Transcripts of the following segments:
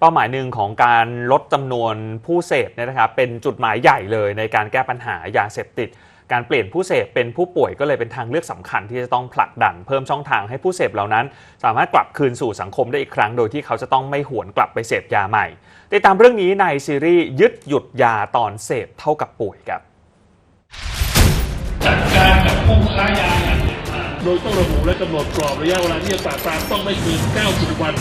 เป้าหมายหนึ่งของการลดจำนวนผู้เสพเนี่ยนะครับเป็นจุดหมายใหญ่เลยในการแก้ปัญหายาเสพติด การเปลี่ยนผู้เสพเป็นผู้ป่วยก็เลยเป็นทางเลือกสำคัญที่จะต้องผลักดันเพิ่มช่องทางให้ผู้เสพเหล่านั้น สามารถกลับคืนสู่สังคมได้อีกครั้ง โดยที่เขาจะต้องไม่หวนกลับไปเสพยาใหม่ติดตามเรื่องนี้ในซีรีส์ยึดหยุดยาตอนเสพเท่ากับป่วยครับจัดการกับผู้ค้ายาเด็ดขาดโดยต้องระบุและกำหนดกรอบระยะเวลาที่จะปราบปรามต้องไม่เกิน90 วัน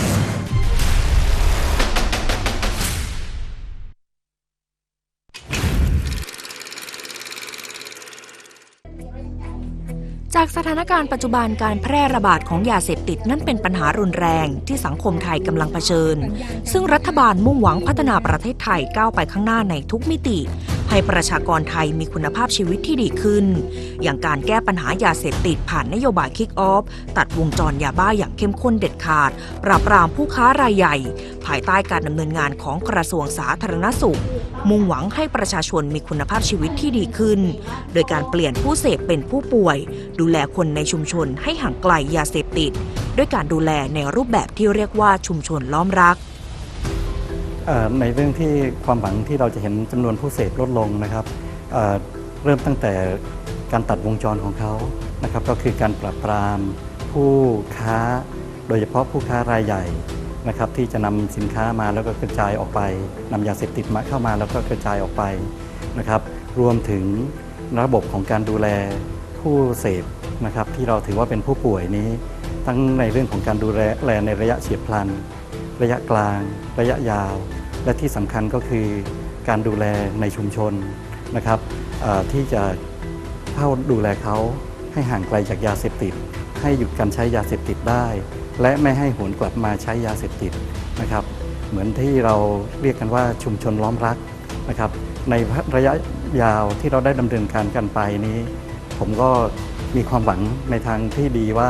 จากสถานการณ์ปัจจุบันการแพร่ระบาดของยาเสพติดนั้นเป็นปัญหารุนแรงที่สังคมไทยกำลังเผชิญ ซึ่งรัฐบาลมุ่งหวังพัฒนาประเทศไทยก้าวไปข้างหน้าในทุกมิติ ให้ประชากรไทยมีคุณภาพชีวิตที่ดีขึ้น อย่างการแก้ปัญหายาเสพติดผ่านนโยบายคิกออฟ ตัดวงจรยาบ้าอย่างเข้มข้นเด็ดขาด ปราบปรามผู้ค้ารายใหญ่ ภายใต้การดำเนินงานของกระทรวงสาธารณสุข มุ่งหวังให้ประชาชนมีคุณภาพชีวิตที่ดีขึ้น โดยการเปลี่ยนผู้เสพเป็นผู้ป่วย ดูแลคนในชุมชนให้ห่างไกลยาเสพติด ด้วยการดูแลในรูปแบบที่เรียกว่าชุมชนล้อมรัก ในเรื่องที่ความหวังที่เราจะเห็นจำนวนผู้เสพลดลงนะครับเเริ่มตั้งแต่การตัดวงจรของเขานะครับ ก็คือการปราบปรามผู้ค้า โดยเฉพาะผู้ค้ารายใหญ่นะครับ ที่จะนำสินค้ามาแล้วก็กระจายออกไปนำยาเสพติดมาเข้ามาแล้วก็กระจายออกไปนะครับ รวมถึงระบบของการดูแลผู้เสพนะครับ ที่เราถือว่าเป็นผู้ป่วยนี้ ทั้งในเรื่องของการดูแลในระยะเฉียบพลัน ระยะกลาง ระยะยาว และที่สำคัญก็คือการดูแลในชุมชนนะครับที่จะเข้าดูแลเขาให้ห่างไกลจากยาเสพติด ให้หยุดการใช้ยาเสพติดได้ และไม่ให้หวนกลับมาใช้ยาเสพติดนะครับ เหมือนที่เราเรียกกันว่าชุมชนล้อมรักนะครับ ในระยะยาวที่เราได้ดำเนินการกันไปนี้ ผมก็มีความหวังในทางที่ดีว่า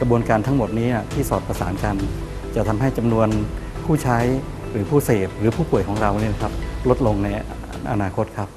กระบวนการทั้งหมดนี้ที่สอดประสานกัน จะทำให้จำนวนผู้ใช้หรือผู้เสพหรือผู้ป่วยของเราเนี่ยครับลดลงในอนาคตครับ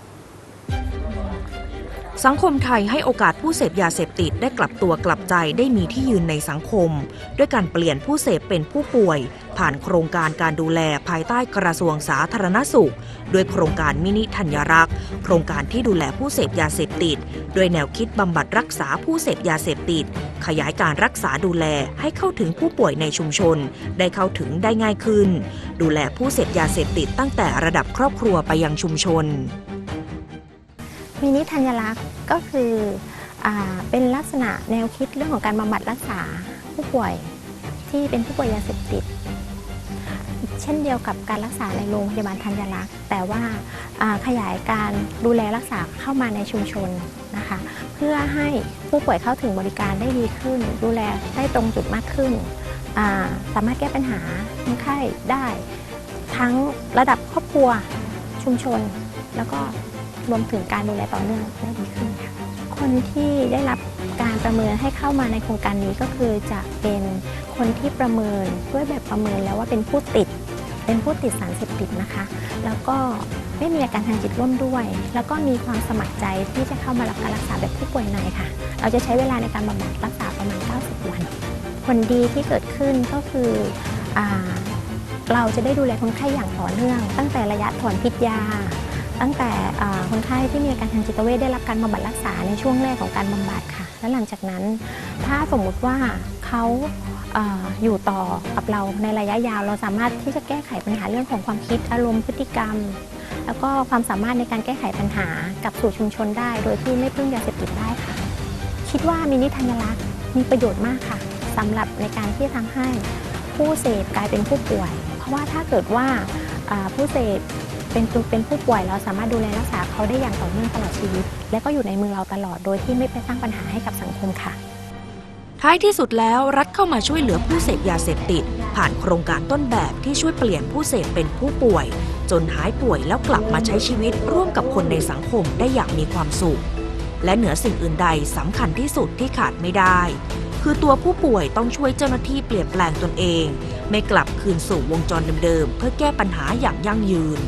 สังคมไทยให้โอกาสผู้เสพยาเสพติดได้กลับตัวกลับใจได้มีที่ยืนในสังคม ด้วยการเปลี่ยนผู้เสพเป็นผู้ป่วย ผ่านโครงการการดูแลภายใต้กระทรวงสาธารณสุข ด้วยโครงการมินิธัญรักษ์ โครงการที่ดูแลผู้เสพยาเสพติด ด้วยแนวคิดบำบัดรักษาผู้เสพยาเสพติด ขยายการรักษาดูแลให้เข้าถึงผู้ป่วยในชุมชน ได้เข้าถึงได้ง่ายขึ้น ดูแลผู้เสพยาเสพติดตั้งแต่ระดับครอบครัวไปยังชุมชน มินิธัญลักษณ์ก็คืออเป็นลักษณะแนวคิดเรื่องของการบำบัดรักษาผู้ป่วยที่เป็นผู้ป่วยยาเสพติด เช่นเดียวกับการรักษาในโรงพยาบาลธัญลักษณ์ แต่ว่าขยายการดูแลรักษาเข้ามาในชุมชนนะคะ เพื่อให้ผู้ป่วยเข้าถึงบริการได้ดีขึ้น ดูแลได้ตรงจุดมากขึ้น สามารถแก้ปัญหาคนไข้ได้ ทั้งระดับครอบครัวชุมชน แล้วก็รวมถึงการดูแลต่อเนื่องได้ดีขึ้นค่ะคนที่ได้รับการประเมินให้เข้ามาในโครงการนี้ก็คือจะเป็นคนที่ประเมินด้วยแบบประเมินแล้วว่าเป็นผู้ติด เป็นผู้ติดสารเสพติดนะคะ แล้วก็ไม่มีอาการทางจิตร่วมด้วย แล้วก็มีความสมัครใจที่จะเข้ามารับการรักษาแบบผู้ป่วยในค่ะ เราจะใช้เวลาในการบำบัดรักษาประมาณ 90 วัน ผลดีที่เกิดขึ้นก็คืออเราจะได้ดูแลคนไข้อย่างต่อเนื่อง ตั้งแต่ระยะถอนพิษยา ตั้งแต่คนไข้ที่มีอาการทางจิตเวชได้รับการบำบัดรักษาในช่วงแรกของการบำบัดค่ะ และหลังจากนั้นถ้าสมมุติว่า เขาอยู่ต่อกับเราในระยะยาว เราสามารถที่จะแก้ไขปัญหาเรื่องของความคิดอารมณ์พฤติกรรม แล้วก็ความสามารถในการแก้ไขปัญหากับสู่ชุมชนได้ โดยที่ไม่พึ่งยาเสพติดได้ค่ะ คิดว่ามินิธัญลักษณ์มีประโยชน์มากค่ะสำหรับในการที่จะทำให้ผู้เสพกลายเป็นผู้ป่วย เพราะว่าถ้าเกิดว่าอ่าผู้เสพเป็นตัวเป็นผู้ป่วยเราสามารถดูแลรักษาเขาได้อย่างต่อเนื่องตลอดชีวิต และก็อยู่ในมือเราตลอดโดยที่ไม่ไปสร้างปัญหาให้กับสังคมค่ะ ท้ายที่สุดแล้วรัฐเข้ามาช่วยเหลือผู้เสพยาเสพติด ผ่านโครงการต้นแบบที่ช่วยเปลี่ยนผู้เสพเป็นผู้ป่วย จนหายป่วยแล้วกลับมาใช้ชีวิตร่วมกับคนในสังคมได้อย่างมีความสุข และเหนือสิ่งอื่นใดสำคัญที่สุดที่ขาดไม่ได้ คือตัวผู้ป่วยต้องช่วยเจ้าหน้าที่เปลี่ยนแปลงตนเอง ไม่กลับคืนสู่วงจรเดิมๆเพื่อแก้ปัญหาอย่างยั่งยืน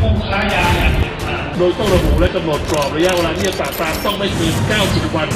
ผู้ค้ายาอย่างเด็ดขาดโดยต้องระบุและกำหนดกรอบระยะเวลาที่จะปราบปรามต้องไม่เกิน 90 วัน